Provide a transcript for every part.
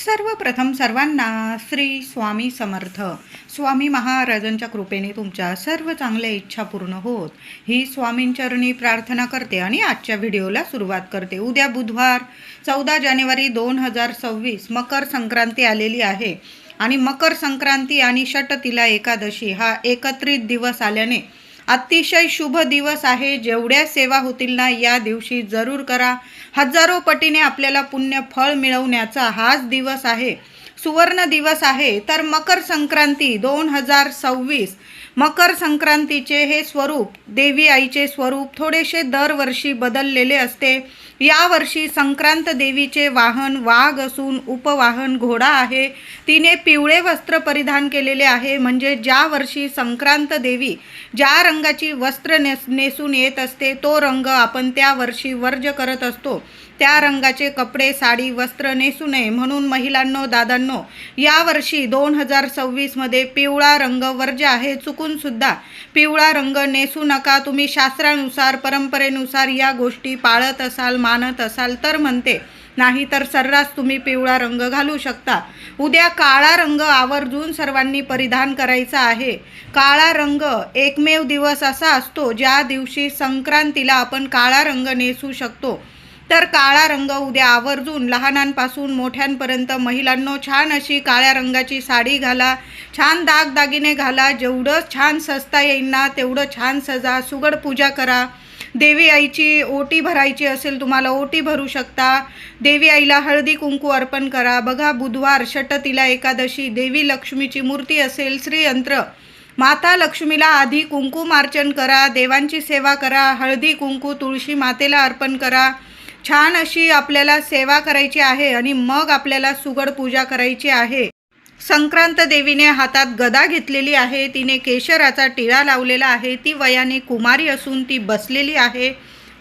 सर्वप्रथम सर्वांना श्री स्वामी समर्थ. स्वामी महाराजांच्या कृपेने तुमच्या सर्व चांगल्या इच्छा पूर्ण होत. ही स्वामींचरणी प्रार्थना करते आणि आजच्या व्हिडिओला सुरुवात करते. उद्या बुधवार चौदा जानेवारी दोन हजार सव्वीस मकर संक्रांती आलेली आहे. आणि मकर संक्रांती आणि षटतिला एकादशी हा एकत्रित दिवस आल्याने अतिशय शुभ दिवस आहे. जेवढ्या सेवा होतील ना या दिवशी जरूर करा. हजारो पटीने आपल्याला पुण्य फळ मिळवण्याचा हाच दिवस आहे. सुवर्ण दिवस आहे. तर मकर संक्रांती दोन हजार सव्वीस मकर संक्रांतीचे हे स्वरूप देवी आईचे स्वरूप थोडेसे दरवर्षी बदललेले असते. यावर्षी संक्रांत देवीचे वाहन वाघ असून उपवाहन घोडा आहे. तिने पिवळे वस्त्र परिधान केलेले आहे. म्हणजे ज्या वर्षी संक्रांत देवी ज्या रंगाची वस्त्र नेस नेसून येत असते तो रंग आपण त्या वर्षी वर्ज करत असतो. त्या रंगाचे कपडे साडी वस्त्र नेसू नये म्हणून महिलांनो दादांनो यावर्षी दोन हजार सव्वीसमध्ये पिवळा रंग वर्ज्य आहे चुकूनसुद्धा पिवळा रंग नेसू नका तुम्ही शास्त्रानुसार परंपरेनुसार या गोष्टी पाळत असाल मानत असाल तर म्हणते. नाही तर सर्रास तुम्ही पिवळा रंग घालू शकता. उद्या काळा रंग आवर्जून सर्वांनी परिधान करायचा आहे. काळा रंग एकमेव दिवस असा असतो ज्या दिवशी संक्रांतीला आपण काळा रंग नेसू शकतो. तर काळा रंग उद्या आवर्जून लहानांपासून मोठ्यांपर्यंत महिलांनो छान अशी काळ्या रंगाची साडी घाला छान दागदागिने घाला जेवढं छान सजता येईल ना तेवढं छान सजा सुगड पूजा करा. देवी आईची ओटी भरायची असेल तुम्हाला ओटी भरू शकता. देवी आईला हळदी कुंकू अर्पण करा. बघा बुधवार षटतिला एकादशी देवी लक्ष्मीची मूर्ती असेल श्रीयंत्र. माता लक्ष्मीला आधी कुंकुमार्चन करा देवांची सेवा करा हळदी कुंकू तुळशी मातेला अर्पण करा. छान अशी आपल्याला सेवा करायची आहे आणि मग आपल्याला सुगड पूजा करायची आहे. संक्रांत देवीने हातात गदा घेतलेली आहे तिने केशराचा टिळा लावलेला आहे ती वयाने कुमारी असून ती बसलेली आहे.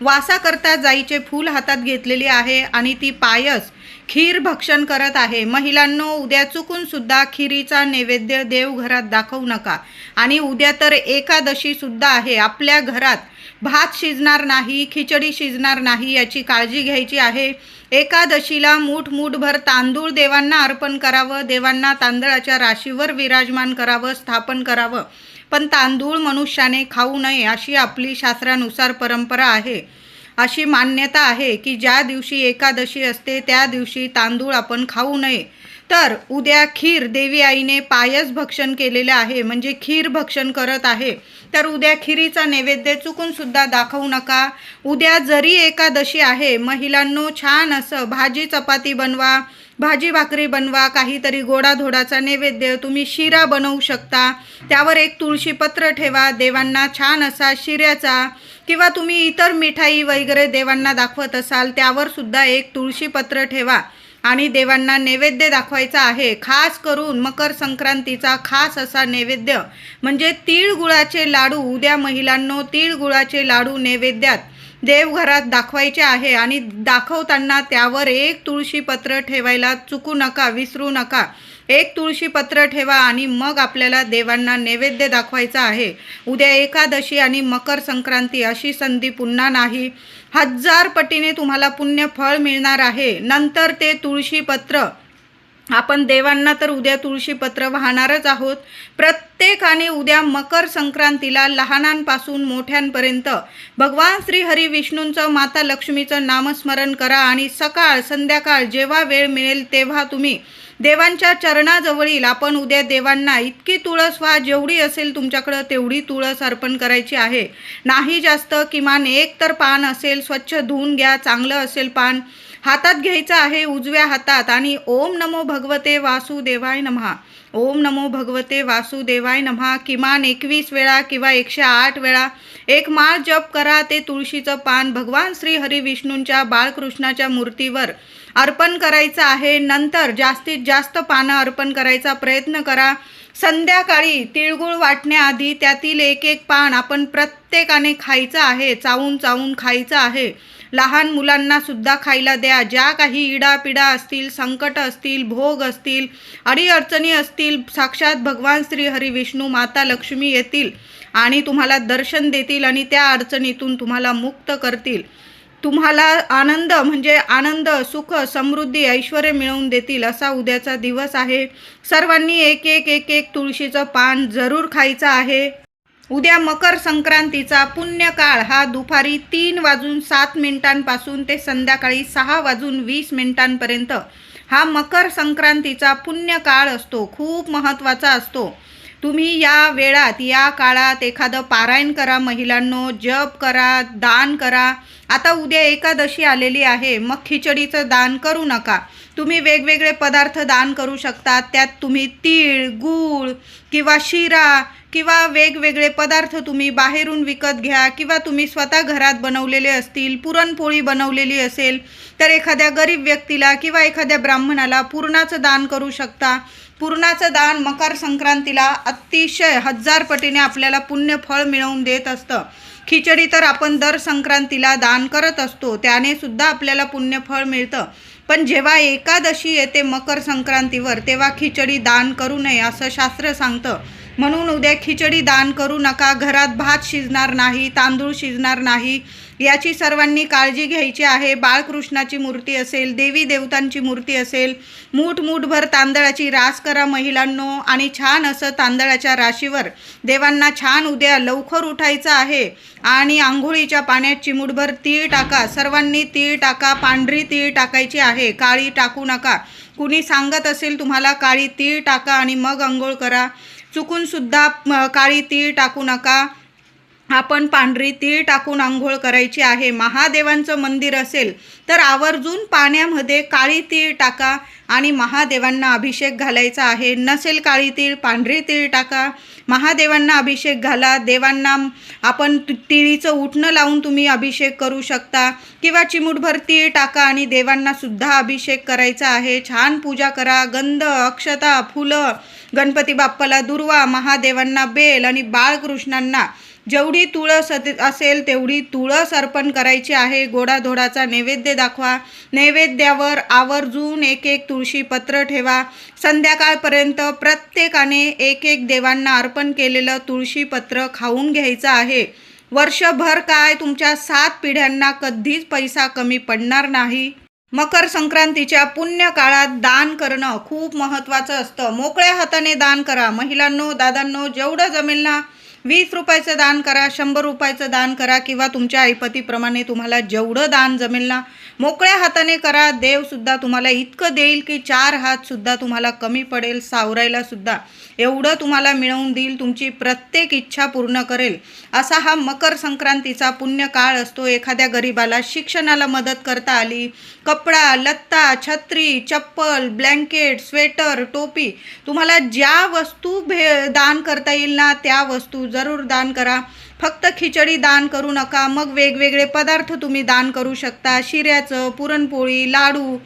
वासाकरता जाईचे फूल हातात घेतलेली आहे आणि ती पायस खीर भक्षण करत आहे. महिलांनो उद्या चुकून सुद्धा खिरीचा नैवेद्य देवघरात दाखवू नका. आणि उद्या तर एकादशी सुद्धा आहे. आपल्या घरात भात शिजणार नाही खिचडी शिजणार नाही याची काळजी घ्यायची आहे. एकादशीला मूठ मूठभर तांदूळ देवांना अर्पण करावं देवांना तांदळाच्या राशीवर विराजमान करावं स्थापन करावं. पण तांदूळ मनुष्याने खाऊ नये अशी आपली शास्त्रानुसार परंपरा आहे. अशी मान्यता आहे की ज्या दिवशी एकादशी असते त्या दिवशी तांदूळ आपण खाऊ नये. तर उद्या खीर देवी आईने पायस भक्षण केलेले आहे म्हणजे खीर भक्षण करत आहे. तर उद्या खिरीचा नैवेद्य चुकून सुद्धा दाखवू नका. उद्या जरी एकादशी आहे महिलांनो छान असं भाजी चपाती बनवा भाजी भाकरी बनवा काहीतरी गोडाधोडाचा नैवेद्य तुम्ही शिरा बनवू शकता. त्यावर एक तुळशी पत्र ठेवा देवांना छान असा शिऱ्याचा किंवा तुम्ही इतर मिठाई वगैरे देवांना दाखवत असाल त्यावर सुद्धा एक तुळशी पत्र ठेवा. आणि देवांना नैवेद्य दाखवायचा आहे. खास करून मकर संक्रांतीचा खास असा नैवेद्य. म्हणजे तीळ गुळाचे लाडू उद्या महिलांनो तीळ गुळाचे लाडू नैवेद्यात देवघरात दाखवायचे आहे आणि दाखवताना त्यावर एक तुळशीपत्र ठेवायला चुकू नका विसरू नका. एक तुळशीपत्र ठेवा आणि मग आपल्याला देवांना नैवेद्य दाखवायचा आहे. उद्या एकादशी आणि मकर संक्रांती अशी संधी पुन्हा नाही. हजार पटीने तुम्हाला पुण्य फळ मिळणार आहे. नंतर ते तुळशी पत्र आपण देवांना तर उद्या तुळशीपत्र वाहणारच आहोत. प्रत्येकाने उद्या मकर संक्रांतीला लहानांपासून मोठ्यांपर्यंत भगवान श्री हरी विष्णूंचं माता लक्ष्मीचं नामस्मरण करा आणि सकाळ संध्याकाळ जेव्हा वेळ मिळेल तेव्हा तुम्ही देवांच्या चरणाजवळील आपण उद्या देवांना इतकी तुळस व्हा जेवढी असेल तुमच्याकडं तेवढी तुळस अर्पण करायची आहे. नाही जास्त किमान एक तर पान असेल स्वच्छ धुवून घ्या चांगलं असेल पान. हातात घ्यायचं आहे उजव्या हातात आणि ओम नमो भगवते वासुदेवाय नमहा ओम नमो भगवते वासुदेवाय नमहा किमान एकवीस वेळा किंवा एकशे आठ वेळा एक माळ जप करा. ते तुळशीचं पान भगवान श्री हरी विष्णूंच्या बाळकृष्णाच्या मूर्तीवर अर्पण करायचं आहे. नंतर जास्तीत जास्त पानं अर्पण करायचा प्रयत्न करा. संध्याकाळी तिळगुळ वाटण्याआधी त्यातील एक एक पान आपण प्रत्येकाने खायचं आहे. चावून चावून खायचं आहे. लहान मुलांना सुद्धा खायला द्या. ज्या काही इडापिडा असतील संकट असतील भोग असतील अडीअडचणी असतील साक्षात भगवान श्री हरी विष्णू माता लक्ष्मी येतील आणि तुम्हाला दर्शन देतील आणि त्या अडचणीतून तुम्हाला मुक्त करतील. तुम्हाला आनंद म्हणजे आनंद सुख समृद्धी ऐश्वर मिळवून देतील असा उद्याचा दिवस आहे. सर्वांनी एक एक एक एक तुळशीचं पान जरूर खायचं आहे. उद्या मकर संक्रांतीचा पुण्यकाळ. हा दुपारी तीन वाजून सात मिनिटांपासून ते संध्याकाळी सहा वाजून वीस मिनिटांपर्यंत हा मकर संक्रांतीचा पुण्यकाळ असतो. खूप महत्त्वाचा असतो. तुम्ही या वेळात या काळात एखादं पारायण करा महिलांनो जप करा दान करा. आता उद्या एकादशी आलेली आहे. मग खिचडीचं दान करू नका. तुम्ही वेगवेगळे पदार्थ दान करू शकता. त्यात तुम्ही तीळ गूळ किंवा शिरा किंवा वेगवेगळे पदार्थ तुम्ही बाहेरून विकत घ्या किंवा तुम्ही स्वतः घरात बनवलेले असतील पुरणपोळी बनवलेली असेल तर एखाद्या गरीब व्यक्तीला किंवा एखाद्या ब्राह्मणाला पूर्णाचं दान करू शकता. पूर्णाचं दान मकर संक्रांतीला अतिशय हजार पटीने आपल्याला पुण्यफळ मिळवून देत असतं. खिचडी तर आपण दर संक्रांतीला दान करत असतो त्याने सुद्धा आपल्याला पुण्यफळ मिळतं. पण जेव्हा एकादशी येते मकर संक्रांतीवर तेव्हा खिचडी दान करू नये असं शास्त्र सांगतं. म्हणून उद्या खिचडी दान करू नका घरात भात शिजणार नाही तांदूळ शिजणार नाही याची सर्वांनी काळजी घ्यायची आहे. बाळकृष्णाची मूर्ती असेल देवी देवतांची मूर्ती असेल मूठ मूठभर तांदळाची रास करा महिलांनो. आणि छान असं तांदळाच्या राशीवर देवांना छान उद्या लवकर उठायचं आहे. आणि आंघोळीच्या पाण्यात चिमूटभर तीळ टाका. सर्वांनी तीळ टाका. पांढरी तीळ टाकायची आहे. काळी टाकू नका. कुणी सांगत असेल तुम्हाला काळी तीळ टाका आणि मग आंघोळ करा. चुकूनसुद्धा काळी तीळ टाकू नका. आपण पांढरी तीळ टाकून आंघोळ करायची आहे. महादेवांचं मंदिर असेल तर आवर्जून पाण्यामध्ये काळी तीळ टाका आणि महादेवांना अभिषेक घालायचा आहे. नसेल काळी तीळ पांढरी तीळ टाका. महादेवांना अभिषेक घाला. देवांना आपण तिळीचं उठणं लावून तुम्ही अभिषेक करू शकता किंवा चिमूटभर तीळ टाका आणि देवांना सुद्धा अभिषेक करायचा आहे. छान पूजा करा. गंध अक्षता फुलं गणपती बाप्पाला दुर्वा महादेवांना बेल आणि बाळकृष्णांना जेवढी तुळस असेल तेवढी तुळस अर्पण करायची आहे. गोडाधोडाचा नैवेद्य दाखवा. नैवेद्यावर आवर्जून एक एक तुळशी पत्र ठेवा. संध्याकाळपर्यंत प्रत्येकाने एक एक देवांना अर्पण केलेलं तुळशी पत्र खाऊन घ्यायचं आहे. वर्षभर काय तुमच्या सात पिढ्यांना कधीच पैसा कमी पडणार नाही. मकर संक्रांतीच्या पुण्य काळात दान करणं खूप महत्त्वाचं असतं. मोकळ्या हाताने दान करा. महिलांनो दादांनो जेवढं जमेल ना वीस रुपयाचं दान करा शंभर रुपयाचं दान करा किंवा तुमच्या ऐपतीप्रमाणे तुम्हाला जेवढं दान जमेल ना मोकळ्या हाताने करा. देवसुद्धा तुम्हाला इतकं देईल की चार हातसुद्धा तुम्हाला कमी पडेल सावरायलासुद्धा एवढं तुम्हाला मिळवून देईल तुमची प्रत्येक इच्छा पूर्ण करेल. असा हा मकर संक्रांतीचा पुण्य काळ असतो. एखाद्या गरिबाला शिक्षणाला मदत करता आली कपडा लत्ता छत्री चप्पल ब्लँकेट स्वेटर टोपी तुम्हाला ज्या वस्तू भे दान करता येईल ना त्या वस्तू जरूर दान करा. फक्त खिचडी दान करू नका. मग वेगवेगळे पदार्थ तुम्ही दान करू शकता. शिऱ्याचं पुरणपोळी लाडू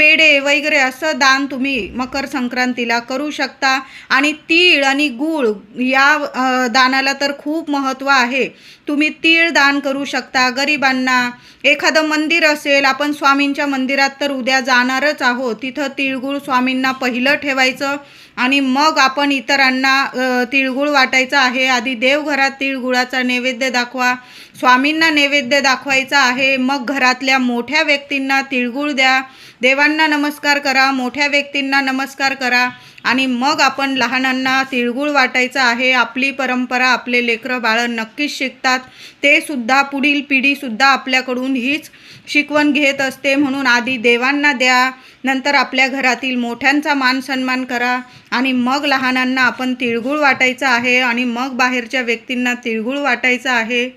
पेढे वगैरे असं दान तुम्ही मकर संक्रांतीला करू शकता. आणि तीळ आणि गूळ या दानाला तर खूप महत्त्व आहे. तुम्ही तीळ दान करू शकता. गरिबांना एखादं मंदिर असेल आपण स्वामींच्या मंदिरात तर उद्या जाणारच आहोत. तिथं तिळगुळ स्वामींना पहिलं ठेवायचं. आणि मग आपण इतरांना तिळगुळ वाटायचं आहे. आधी देवघरात तिळगुळाचा नैवेद्य दाखवा. स्वामींना नैवेद्य दाखवायचा आहे. मग घरातल्या मोठ्या व्यक्तींना तिळगुळ द्या. देवांना नमस्कार करा. मोठ्या व्यक्तींना नमस्कार करा. आणि मग आपण लहानांना तिळगुळ वाटायचं आहे. आपली परंपरा आपले लेकरं बाळं नक्कीच शिकतात. ते सुद्धा पुढील पिढीसुद्धा आपल्याकडून हीच शिकवण घेत असते. म्हणून आधी देवांना द्या. नंतर आपल्या घरातील मोठ्यांचा मान सन्मान करा आणि मग लहानांना आपण तिळगुळ वाटायचं आहे आणि मग बाहेरच्या व्यक्तींना तिळगुळ वाटायचं आहे.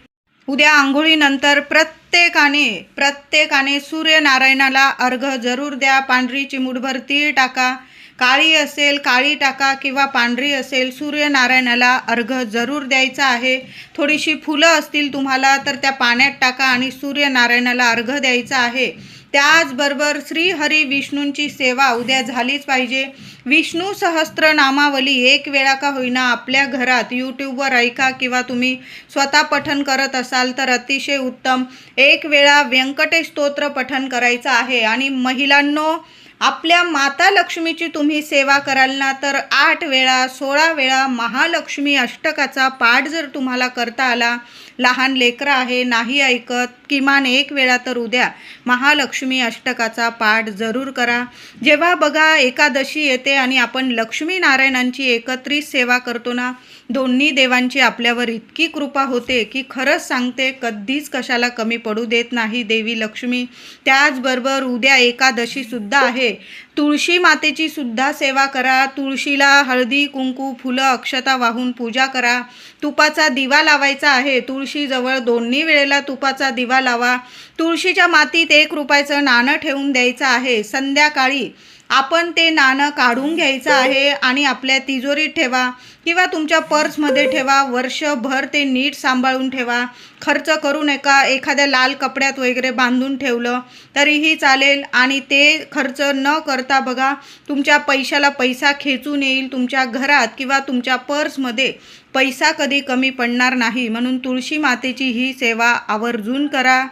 उद्या आंघोळीनंतर प्रत्येकाने प्रत्येकाने सूर्यनारायणाला अर्घ जरूर द्या. पांढरी चिमूटभर तीळ टाका. काळी असेल काळी टाका किंवा पांढरी असेल सूर्यनारायणाला अर्घ जरूर द्यायचा आहे. थोडीशी फुलं असतील तुम्हाला तर त्या पाण्यात टाका आणि सूर्यनारायणाला अर्घ द्यायचा आहे. त्याचबरोबर श्री हरी विष्णूंची सेवा उद्या झालीच पाहिजे. विष्णू सहस्त्र नामावली एक वेळा का होईना आपल्या घरात यूट्यूबवर ऐका किंवा तुम्ही स्वतः पठन करत असाल तर अतिशय उत्तम. एक वेळा व्यंकटेश स्तोत्र पठन करायचं आहे आणि महिलांनो आपल्या माता लक्ष्मीची तुम्ही सेवा कराल ना तर आठ वेळा सोळा वेळा महालक्ष्मी अष्टकाचा पाठ जर तुम्हाला करता आला लहान लेकरं आहे नाही ऐकत किमान एक वेळा तर उद्या महालक्ष्मी अष्टकाचा पाठ जरूर करा. जेव्हा बघा एकादशी येते आणि आपण लक्ष्मीनारायणांची एकत्रित सेवा करतो ना दोन्ही देवांची आपल्यावर इतकी कृपा होते की खरंच सांगते कधीच कशाला कमी पडू देत नाही देवी लक्ष्मी. त्याचबरोबर उद्या एकादशीसुद्धा आहे. तुळशी मातेची सुद्धा सेवा करा. तुळशीला हळदी कुंकू फुलं अक्षता वाहून पूजा करा. तुपाचा दिवा लावायचा आहे. तुळशीजवळ दोन्ही वेळेला तुपाचा दिवा लावा. तुळशीच्या मातीत एक रुपयाचं नाणं ठेवून द्यायचं आहे. संध्याकाळी आपण ते नाणं काढून घ्यायचं आहे आणि आपल्या तिजोरीत ठेवा किंवा तुमच्या पर्समध्ये ठेवा. वर्षभर ते नीट सांभाळून ठेवा. खर्च करू नका एखाद्या लाल कपड्यात वगैरे बांधून ठेवलं तरीही चालेल आणि ते खर्च न करता बघा तुमच्या पैशाला पैसा खेचून येईल. तुमच्या घरात किंवा तुमच्या पर्समध्ये पैसा कधी कमी पडणार नाही. म्हणून तुळशी मातेची ही सेवा आवर्जून करा.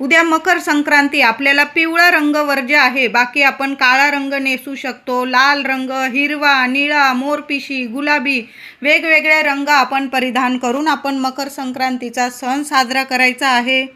उद्या मकर संक्रांती आपल्याला पिवळा रंग वर्ज्य आहे. बाकी आपण काळा रंग नेसू शकतो. लाल रंग हिरवा निळा मोरपिशी गुलाबी वेगवेगळे रंग आपण परिधान करून आपण मकर संक्रांतीचा सण साजरा करायचा आहे.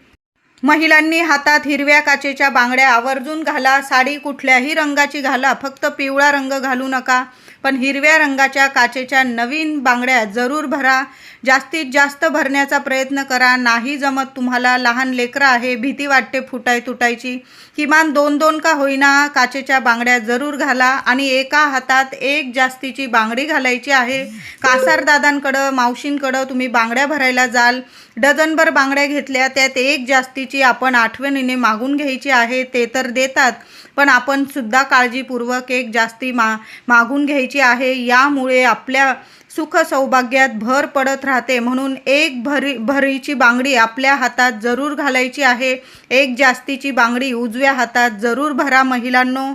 महिलांनी हातात हिरव्या काचेच्या बांगड्या आवर्जून घाला. साडी कुठल्याही रंगाची घाला. फक्त पिवळा रंग घालू नका. पण हिरव्या रंगाच्या काचेच्या नवीन बांगड्या जरूर भरा. जास्तीत जास्त भरण्याचा प्रयत्न करा. नाही जमत तुम्हाला लहान लेकरं आहे भीती वाटते फुटाय तुटायची. किमान दोन दोन का होईना काचेच्या बांगड्या जरूर घाला आणि एका हातात एक जास्तीची बांगडी घालायची आहे. कासारदादांकडं मावशींकडं तुम्ही बांगड्या भरायला जाल. डझनभर बांगड्या घेतल्या त्यात एक जास्तीची आपण आठवणीने मागून घ्यायची आहे. ते तर देतात. पण आपण सुद्धा काळजीपूर्वक एक जास्ती मा मागून घ्यायची आहे. यामुळे आपल्या सुख सौभाग्यात भर पडत राहते. म्हणून एक भरी भरीची बांगडी आपल्या हातात जरूर घालायची आहे. एक जास्तीची बांगडी उजव्या हातात जरूर भरा महिलांनो.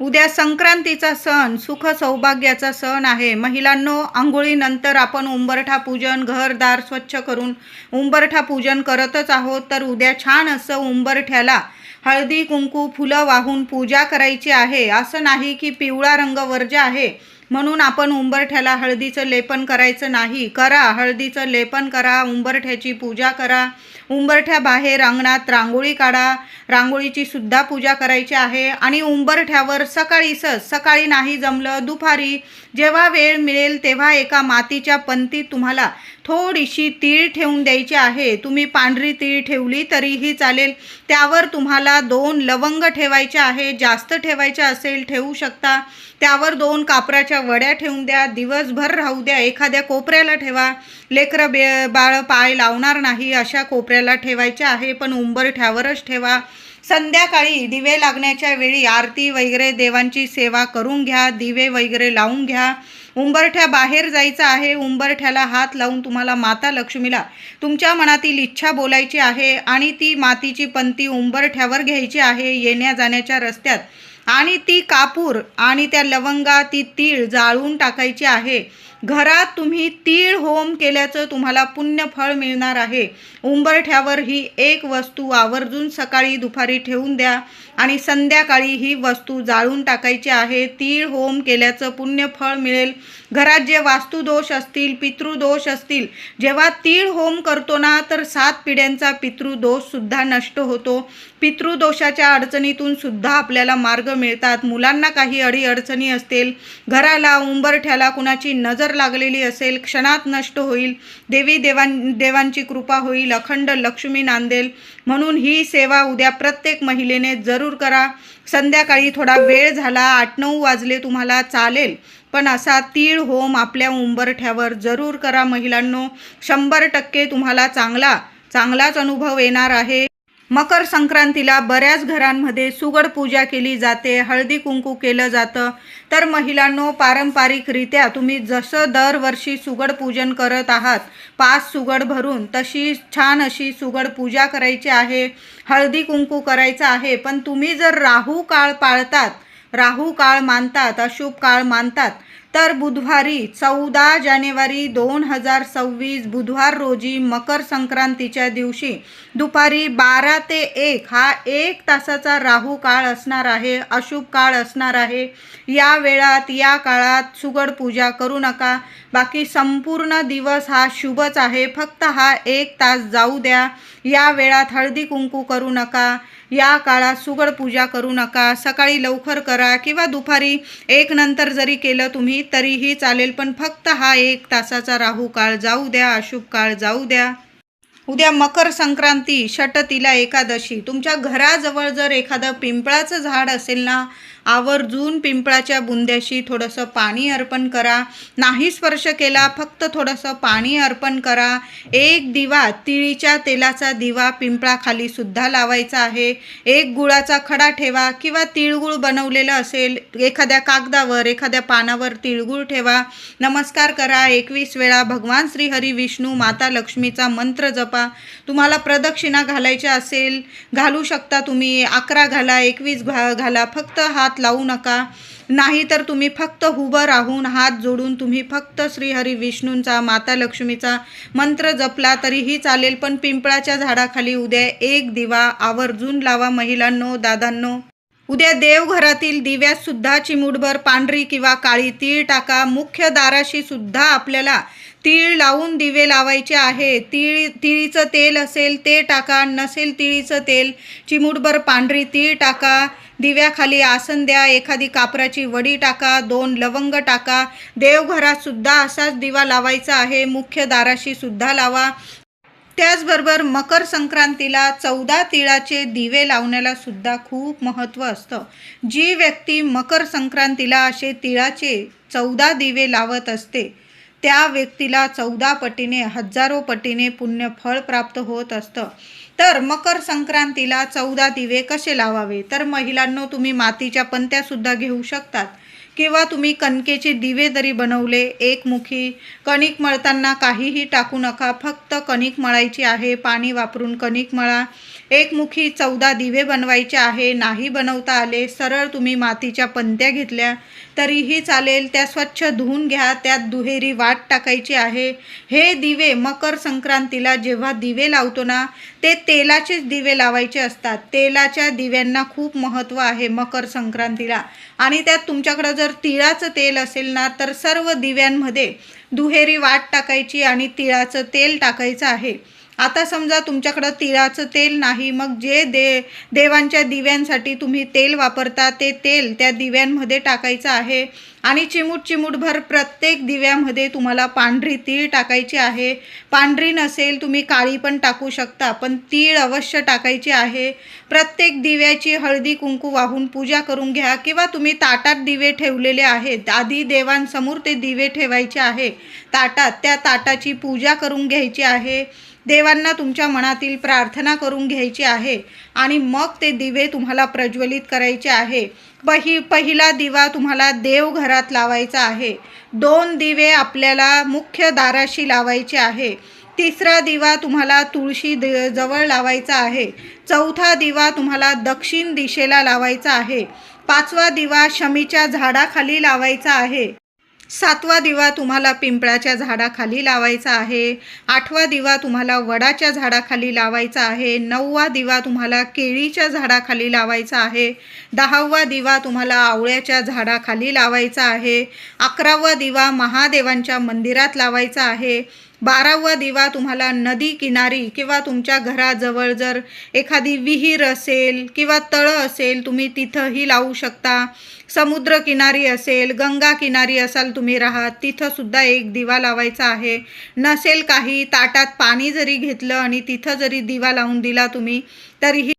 उद्या संक्रांतीचा सण सुख सौभाग्याचा सण आहे. महिलांनो आंघोळीनंतर आपण उंबरठा पूजन घरदार स्वच्छ करून उंबरठा पूजन करतच आहोत. तर उद्या छान असं उंबरठ्याला हळदी कुंकू फुलं वाहून पूजा करायची आहे. असं नाही की पिवळा रंग वर्ज्य आहे. म्हणून आपण उंबरठ्याला हळदीचं लेपन करायचं नाही. करा हळदीचं लेपन करा उंबरठ्याची पूजा करा. उंबरठ्या बाहेर अंगणात रांगोळी काढा. रांगोळीची सुद्धा पूजा करायची आहे. आणि उंबरठ्यावर सकाळीच सकाळी नाही जमलं दुपारी जेव्हा वेळ मिळेल तेव्हा एका मातीच्या पंतीत तुम्हाला थोडीशी तीळ ठेवून द्यायची आहे. तुम्ही पांढरी तीळ ठेवली तरीही चालेल. त्यावर तुम्हाला दोन लवंग ठेवायचे आहे. जास्त ठेवायचे असेल ठेवू शकता. त्यावर दोन कापराच्या वड्या ठेवून द्या. दिवसभर राहू द्या. एखाद्या कोपऱ्याला ठेवा. लेकरं बे बाळ पाय लावणार नाही अशा कोपऱ्याला ठेवायचे आहे. पण उंबरठ्यावरच ठेवा. संध्याकाळी दिवे लागण्याच्या वेळी आरती वगैरे देवांची सेवा करून घ्या. दिवे वगैरे लावून घ्या. उंबरठ्या बाहेर जायचं आहे उंबरठ्याला हात लावून तुम्हाला माता लक्ष्मीला तुमच्या मनातील इच्छा बोलायची आहे आणि ती मातीची पंती उंबरठ्यावर घ्यायची आहे येण्या जाण्याच्या रस्त्यात. आणि ती कापूर आणि त्या लवंगा ती तीळ जाळून टाकायची आहे. घरात तुम्ही तीळ होम केल्याचं तुम्हाला पुण्य फळ मिळणार आहे. उंबरठ्यावर ही एक वस्तू आवर्जून सकाळी दुपारी ठेवून द्या आणि संध्याकाळी ही वस्तू जाळून टाकायची आहे. तीळ होम केल्याचं पुण्य फळ मिळेल. घरात जे वास्तुदोष असतील पितृदोष असतील जेव्हा तीळ होम करतो ना तर सात पिढ्यांचा पितृदोषसुद्धा नष्ट होतो. पितृदोषाच्या अडचणीतून सुद्धा आपल्याला मार्ग मिळतात. मुलांना काही अडी अडचणी असतील घराला उंबरठ्याला कुणाची नजर लागलेली असेल क्षणात नष्ट होईल. देवी देवां देवांची कृपा होईल. अखंड लक्ष्मी नांदेल. म्हणून ही सेवा उद्या प्रत्येक महिलेने जरूर करा. संध्याकाळी थोडा वेळ झाला आठ नऊ वाजले तुम्हाला चालेल. पण असा तीळ होम आपल्या उंबरठ्यावर जरूर करा महिलांनो. शंभर टक्के तुम्हाला चांगला चांगलाच अनुभव येणार आहे. मकर संक्रांतीला बऱ्याच घरांमध्ये सुगड पूजा केली जाते हळदी कुंकू केलं जातं. तर महिलांनो पारंपरिकरित्या तुम्ही जसं दरवर्षी सुगड पूजन करत आहात पाच सुगड भरून तशी छान अशी सुगड पूजा करायची आहे हळदी कुंकू करायचं आहे. पण तुम्ही जर राहू काळ पाळतात राहू काळ मानतात अशुभ काळ मानतात तर बुधवारी चौदा जानेवारी दोन हजार सव्वीस बुधवार रोजी मकर संक्रांतीच्या दिवशी दुपारी बारा ते एक हा एक तासाचा राहू काळ असणार आहे अशुभ काळ असणार आहे. या वेळात या काळात सुगड पूजा करू नका. बाकी संपूर्ण दिवस हा शुभच आहे. फक्त हा एक तास जाऊ द्या. या वेळात हळदी कुंकू करू नका. या काळात सुगड पूजा करू नका. सकाळी लवकर करा किंवा दुपारी एक नंतर जरी केलं तुम्ही तरीही चालेल पण फक्त हा एक तासाचा राहू काळ जाऊ द्या अशुभ काळ जाऊ द्या. उद्या मकर संक्रांती षटतीला एकादशी. तुमच्या घराजवळ जर एखादं पिंपळाचं झाड असेल ना आवर्जून पिंपळाच्या बुंद्याशी थोडंसं पाणी अर्पण करा. नाही स्पर्श केला फक्त थोडंसं पाणी अर्पण करा. एक दिवा तिळीच्या तेलाचा दिवा पिंपळाखाली सुद्धा लावायचा आहे. एक गुळाचा खडा ठेवा किंवा तिळगुळ बनवलेलं असेल एखाद्या कागदावर एखाद्या पानावर तिळगुळ ठेवा. नमस्कार करा एकवीस वेळा भगवान श्री हरी विष्णू माता लक्ष्मीचा मंत्र जपा. तुम्हाला प्रदक्षिणा घालायच्या असेल घालू शकता तुम्ही. अकरा घाला एकवीस घा घाला. फक्त हात लावू नका. नाही तर तुम्ही फक्त उभं राहून हात जोडून तुम्ही फक्त श्रीहरी विष्णूंचा माता लक्ष्मीचा मंत्र जपला तरीही चालेल. पण पिंपळाच्या झाडाखाली उद्या एक दिवा आवर्जून लावा महिलांनो दादांनो. उद्या देवघरातील दिव्यात सुद्धा चिमूटभर पांढरी किंवा काळी तीळ टाका. मुख्य दाराशी सुद्धा आपल्याला तीळ लावून दिवे लावायचे आहे. तीळ तिळीचं तेल असेल ते टाका. नसेल तिळीचं तेल चिमूटभर पांढरी तीळ टाका. दिव्याखाली आसन द्या एखादी कापराची वडी टाका दोन लवंग टाका. देवघरात सुद्धा असाच दिवा लावायचा आहे मुख्य दाराशी सुद्धा लावा. त्याचबरोबर मकर संक्रांतीला चौदा तिळाचे दिवे लावण्याला सुद्धा खूप महत्त्व असतं. जी व्यक्ती मकर संक्रांतीला असे तिळाचे चौदा दिवे लावत असते त्या व्यक्तीला चौदा पटीने हजारो पटीने पुण्यफळ प्राप्त होत असतं. तर मकर संक्रांतीला चौदा दिवे कसे लावावे? तर महिलांनो तुम्ही मातीच्या पंत्यासुद्धा घेऊ शकतात. किंवा तुम्ही कणकेचे दिवे जरी बनवले एकमुखी कणिक मळताना काहीही टाकू नका. फक्त कणिक मळायची आहे पाणी वापरून कणिक मळा. एकमुखी चौदा दिवे बनवायचे आहे नाही बनवता आले सरळ तुम्ही मातीच्या पंत्या घेतल्या. तरीही चालेल. त्या स्वच्छ धुवून घ्या. त्यात दुहेरी वाट टाकायची आहे. हे दिवे मकर संक्रांतीला जेव्हा दिवे लावतो ना ते तेलाचेच दिवे लावायचे असतात. तेलाच्या दिव्यांना खूप महत्त्व आहे मकर संक्रांतीला. आणि त्यात तुमच्याकडं जर तिळाचं तेल असेल ना तर सर्व दिव्यांमध्ये दुहेरी वाट टाकायची आणि तिळाचं तेल टाकायचं आहे. आता समजा तुमच्याकडं तिळाचं तेल नाही मग जे दे देवांच्या दिव्यांसाठी तुम्ही तेल वापरता ते तेल त्या दिव्यांमध्ये टाकायचं आहे. आणि चिमूट चिमूटभर प्रत्येक दिव्यामध्ये तुम्हाला पांढरी तीळ टाकायची आहे. पांढरी नसेल तुम्ही काळी पण टाकू शकता पण तीळ अवश्य टाकायची आहे. प्रत्येक दिव्याची हळदी कुंकू वाहून पूजा करून घ्या किंवा तुम्ही ताटात दिवे ठेवलेले आहेत. आधी देवांसमोर ते दिवे ठेवायचे आहे. ताटात त्या ताटाची पूजा करून घ्यायची आहे. देवांना तुमच्या मनातील प्रार्थना करून घ्यायची आहे आणि मग ते दिवे तुम्हाला प्रज्वलित करायचे आहे. पहि पहिला दिवा तुम्हाला देवघरात लावायचा आहे. दोन दिवे आपल्याला मुख्य दाराशी लावायचे आहे. तिसरा दिवा तुम्हाला तुळशी दे जवळ लावायचा आहे. चौथा दिवा तुम्हाला दक्षिण दिशेला लावायचा आहे. पाचवा दिवा शमीच्या झाडाखाली लावायचा आहे. सातवा दिवा तुम्हाला पिंपळाच्या झाडाखाली लावायचा आहे. आठवा दिवा तुम्हाला वडाच्या झाडाखाली लावायचा आहे. नववा दिवा तुम्हाला केळीच्या झाडाखाली लावायचा आहे. दहावा दिवा तुम्हाला आवळ्याच्या झाडाखाली लावायचा आहे. अकरावा दिवा महादेवांच्या मंदिरात लावायचा आहे. बारावा दिवा तुम्हाला नदी किनारी किंवा तुमच्या घराजवळ जर एखादी विहीर असेल किंवा तळं असेल तुम्ही तिथंही लावू शकता. समुद्र किनारी असेल गंगा किनारी असाल तुम्ही राहात तिथंसुद्धा एक दिवा लावायचा आहे. नसेल काही ताटात पाणी जरी घेतलं आणि तिथं जरी दिवा लावून दिला तुम्ही तरीही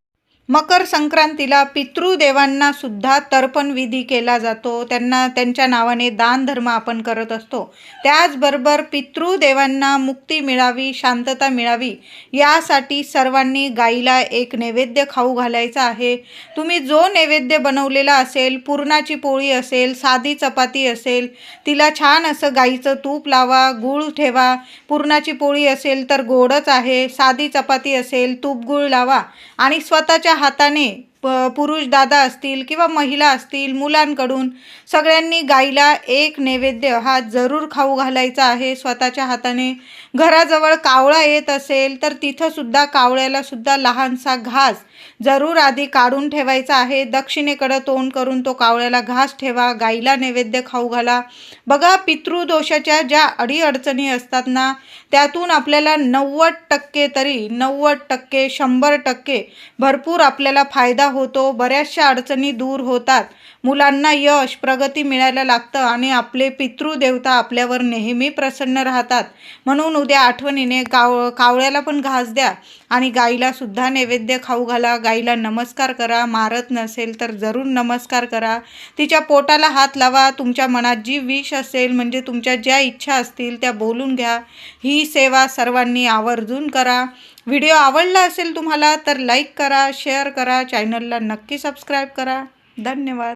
मकर संक्रांतीला पितृदेवांना सुद्धा तर्पण विधी केला जातो. त्यांना त्यांच्या नावाने दानधर्म आपण करत असतो. त्याचबरोबर पितृदेवांना मुक्ती मिळावी शांतता मिळावी यासाठी सर्वांनी गाईला एक नैवेद्य खाऊ घालायचा आहे. तुम्ही जो नैवेद्य बनवलेला असेल पुरणाची पोळी असेल साधी चपाती असेल तिला छान असं गाईचं तूप लावा गूळ ठेवा. पुरणाची पोळी असेल तर गोडच आहे साधी चपाती असेल तूप गूळ लावा. आणि स्वतःच्या हाताने प प पुरुष दादा असतील किंवा महिला असतील मुलांकडून सगळ्यांनी गाईला एक नैवेद्य हा जरूर खाऊ घालायचा आहे स्वतःच्या हाताने घराजवळ कावळा येत असेल तर तिथं सुद्धा कावळ्याला सुद्धा लहानसा घास जरूर आधी काढून ठेवायचा आहे. दक्षिणेकडं तोंड करून तो कावळ्याला घास ठेवा गाईला नैवेद्य खाऊ घाला. बघा पितृदोषाच्या ज्या अडीअडचणी असतात ना त्यातून आपल्याला नव्वद टक्के तरी नव्वद टक्के शंभर टक्के भरपूर आपल्याला फायदा होतो. बऱ्याचशा अडचणी दूर होतात. मुलांना यश प्रगती मिळायला लागतं आणि आपले पितृदेवता आपल्यावर नेहमी प्रसन्न राहतात. म्हणून उद्या आठवणीने काव कावळ्याला पण घास द्या आणि गाईलासुद्धा नैवेद्य खाऊ घाला. गाईला नमस्कार करा. मारत नसेल तर जरूर नमस्कार करा. तिच्या पोटाला हात लावा. तुमच्या मनात जी विष असेल म्हणजे तुमच्या ज्या इच्छा असतील त्या बोलून घ्या. ही सेवा सर्वांनी आवर्जून करा. व्हिडिओ आवडला असेल तुम्हाला तर लाईक करा शेअर करा. चॅनलला नक्की सबस्क्राईब करा. धन्यवाद.